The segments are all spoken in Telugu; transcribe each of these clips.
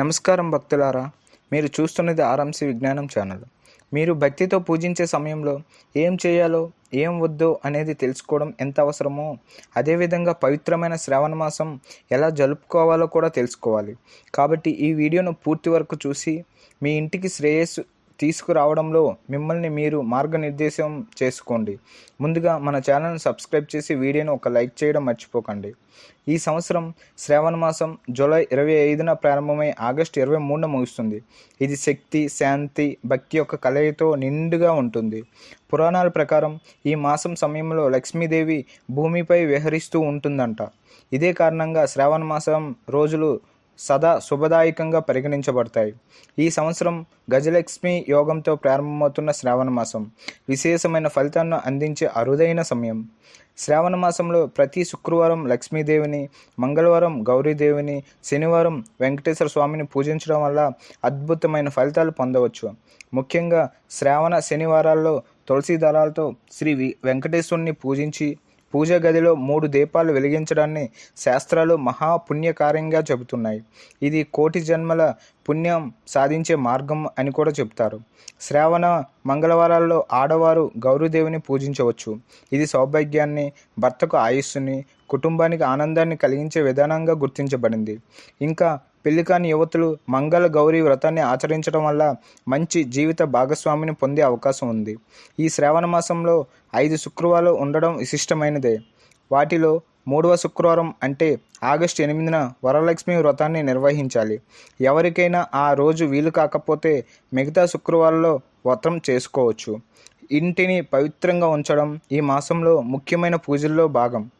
నమస్కారం భక్తులారా మీరు చూస్తున్నది ఆర్ఎంసీ విజ్ఞానం ఛానల్. మీరు భక్తితో పూజించే సమయంలో ఏం చేయాలో ఏం వద్దో అనేది తెలుసుకోవడం ఎంత అవసరమో అదేవిధంగా పవిత్రమైన శ్రావణ మాసం ఎలా జరుపుకోవాలో కూడా తెలుసుకోవాలి. కాబట్టి ఈ వీడియోను పూర్తి వరకు చూసి మీ ఇంటికి శ్రేయస్సు తీసుకురావడంలో మిమ్మల్ని మీరు మార్గనిర్దేశం చేసుకోండి. ముందుగా మన ఛానల్ని సబ్స్క్రైబ్ చేసి వీడియోను ఒక లైక్ చేయడం మర్చిపోకండి. ఈ సంవత్సరం శ్రావణ మాసం జూలై ఇరవై ఐదున ప్రారంభమై ఆగస్టు ఇరవై మూడున ముగుస్తుంది. ఇది శక్తి శాంతి భక్తి యొక్క కలయితో నిండుగా ఉంటుంది. పురాణాల ప్రకారం ఈ మాసం సమయంలో లక్ష్మీదేవి భూమిపై విహరిస్తూ ఉంటుందంట. ఇదే కారణంగా శ్రావణ మాసం రోజులు సదా శుభదాయకంగా పరిగణించబడతాయి. ఈ సంవత్సరం గజలక్ష్మి యోగంతో ప్రారంభమవుతున్న శ్రావణ మాసం విశేషమైన ఫలితాలను అందించే అరుదైన సమయం. శ్రావణ మాసంలో ప్రతి శుక్రవారం లక్ష్మీదేవిని మంగళవారం గౌరీదేవిని శనివారం వెంకటేశ్వర స్వామిని పూజించడం వల్ల అద్భుతమైన ఫలితాలు పొందవచ్చు. ముఖ్యంగా శ్రావణ శనివారాల్లో తులసి దళాలతో శ్రీ వెంకటేశ్వరుని పూజించి పూజ గదిలో మూడు దీపాలు వెలిగించడాన్ని శాస్త్రాలు మహాపుణ్యకార్యంగా చెబుతున్నాయి. ఇది కోటి జన్మల పుణ్యం సాధించే మార్గం అని కూడా చెప్తారు శ్రావణ మంగళవారాల్లో ఆడవారు గౌరీదేవిని పూజించవచ్చు. ఇది సౌభాగ్యాన్ని భర్తకు ఆయుస్సుని కుటుంబానికి ఆనందాన్ని కలిగించే విధానంగా గుర్తించబడింది. ఇంకా పెళ్ళి కాని యువతులు మంగళ గౌరీ వ్రతాన్ని ఆచరించడం వల్ల మంచి జీవిత భాగస్వామిని పొందే అవకాశం ఉంది. ఈ శ్రావణ మాసంలో ఐదు శుక్రవారాలు ఉండడం విశిష్టమైనదే. వాటిలో మూడవ శుక్రవారం అంటే ఆగస్టు ఎనిమిదిన వరలక్ష్మి వ్రతాన్ని నిర్వహించాలి. ఎవరికైనా ఆ రోజు వీలు కాకపోతే మిగతా శుక్రవారంలో వ్రతం చేసుకోవచ్చు. ఇంటిని పవిత్రంగా ఉంచడం ఈ మాసంలో ముఖ్యమైన పూజల్లో భాగం.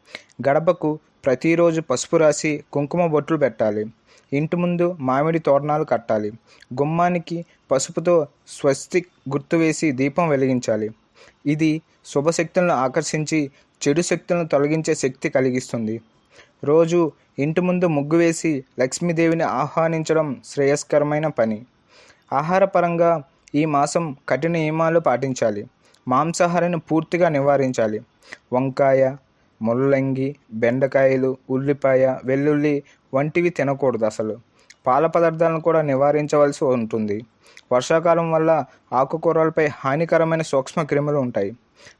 గడపకు ప్రతిరోజు పసుపు రాసి కుంకుమ బొట్లు పెట్టాలి. ఇంటి ముందు మామిడి తోరణాలు కట్టాలి. గుమ్మానికి పసుపుతో స్వస్తి గుర్తు వేసి దీపం వెలిగించాలి. ఇది శుభశక్తులను ఆకర్షించి చెడు శక్తులను తొలగించే శక్తి కలిగిస్తుంది. రోజు ఇంటి ముందు ముగ్గు వేసి లక్ష్మీదేవిని ఆహ్వానించడం శ్రేయస్కరమైన పని. ఆహారపరంగా ఈ మాసం కఠిన నియమాలు పాటించాలి. మాంసాహారాన్ని పూర్తిగా నివారించాలి. వంకాయ ముల్లంగి బెండకాయలు ఉల్లిపాయ వెల్లుల్లి వంటివి తినకూడదు అసలు. పాల పదార్థాలను కూడా నివారించవలసి ఉంటుంది. వర్షాకాలం వల్ల ఆకుకూరలపై హానికరమైన సూక్ష్మ క్రిములు ఉంటాయి.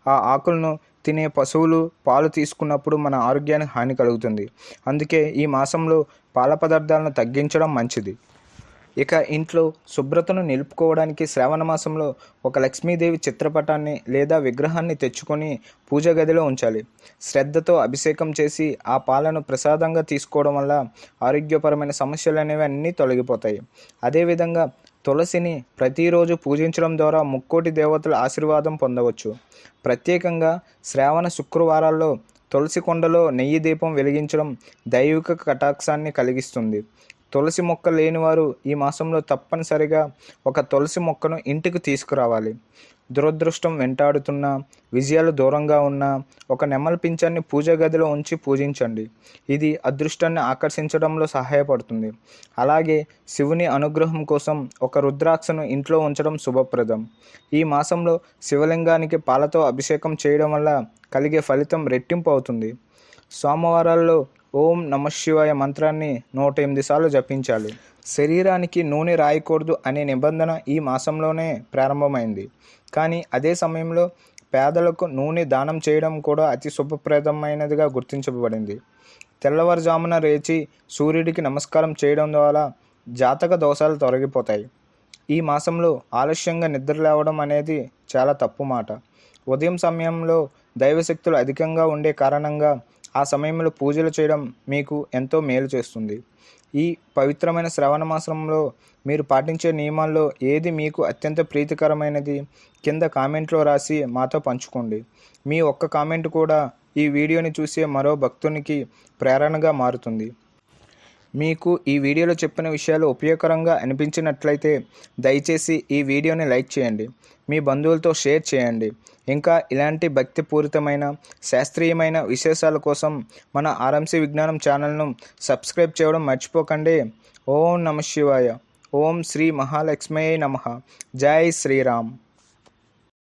ఆ ఆకులను తినే పశువులు పాలు తీసుకున్నప్పుడు మన ఆరోగ్యానికి హాని కలుగుతుంది. అందుకే ఈ మాసంలో పాల పదార్థాలను తగ్గించడం మంచిది. ఇక ఇంట్లో శుభ్రతను నిలుపుకోవడానికి శ్రావణ మాసంలో ఒక లక్ష్మీదేవి చిత్రపటాన్ని లేదా విగ్రహాన్ని తెచ్చుకొని పూజ గదిలో ఉంచాలి. శ్రద్ధతో అభిషేకం చేసి ఆ పాలను ప్రసాదంగా తీసుకోవడం వల్ల ఆరోగ్యపరమైన సమస్యలు అనేవి అన్నీ తొలగిపోతాయి. అదేవిధంగా తులసిని ప్రతిరోజు పూజించడం ద్వారా ముక్కోటి దేవతల ఆశీర్వాదం పొందవచ్చు. ప్రత్యేకంగా శ్రావణ శుక్రవారాల్లో తులసి కొండలో నెయ్యి దీపం వెలిగించడం దైవిక కటాక్షాన్ని కలిగిస్తుంది. తులసి మొక్క లేనివారు ఈ మాసంలో తప్పనిసరిగా ఒక తులసి మొక్కను ఇంటికి తీసుకురావాలి. దురదృష్టం వెంటాడుతున్న విజయాలు దూరంగా ఉన్న ఒక నెమలి పింఛాన్ని పూజ గదిలో ఉంచి పూజించండి. ఇది అదృష్టాన్ని ఆకర్షించడంలో సహాయపడుతుంది. అలాగే శివుని అనుగ్రహం కోసం ఒక రుద్రాక్షను ఇంట్లో ఉంచడం శుభప్రదం. ఈ మాసంలో శివలింగానికి పాలతో అభిషేకం చేయడం వల్ల కలిగే ఫలితం రెట్టింపు అవుతుంది. సోమవారాల్లో ఓం నమ శివాయ మంత్రాన్ని నూట ఎనిమిది సార్లు జపించాలి. శరీరానికి నూనె రాయకూడదు అనే నిబంధన ఈ మాసంలోనే ప్రారంభమైంది. కానీ అదే సమయంలో పేదలకు నూనె దానం చేయడం కూడా అతి శుభప్రదమైనదిగా గుర్తించబడింది. తెల్లవారుజామున రేచి సూర్యుడికి నమస్కారం చేయడం ద్వారా జాతక దోషాలు తొలగిపోతాయి. ఈ మాసంలో ఆలస్యంగా నిద్ర లేవడం అనేది చాలా తప్పు మాట. ఉదయం సమయంలో దైవశక్తులు అధికంగా ఉండే కారణంగా ఆ సమయంలో పూజలు చేయడం మీకు ఎంతో మేలు చేస్తుంది. ఈ పవిత్రమైన శ్రవణ మాసంలో మీరు పాటించే నియమాల్లో ఏది మీకు అత్యంత ప్రీతికరమైనది కింద కామెంట్లో రాసి మాతో పంచుకోండి. మీ ఒక్క కామెంట్ కూడా ఈ వీడియోని చూసే మరో భక్తునికి ప్రేరణగా మారుతుంది. మీకు ఈ వీడియోలో చెప్పిన విషయాలు ఉపయోగకరంగా అనిపించినట్లయితే దయచేసి ఈ వీడియోని లైక్ చేయండి. మీ బంధువులతో షేర్ చేయండి. ఇంకా ఇలాంటి భక్తిపూరితమైన శాస్త్రీయమైన విశేషాల కోసం మన ఆర్ఎంసీ విజ్ఞానం ఛానల్ను సబ్స్క్రైబ్ చేయడం మర్చిపోకండి. ఓం నమ శివాయ. ఓం శ్రీ మహాలక్ష్మీ నమ. జై శ్రీరామ్.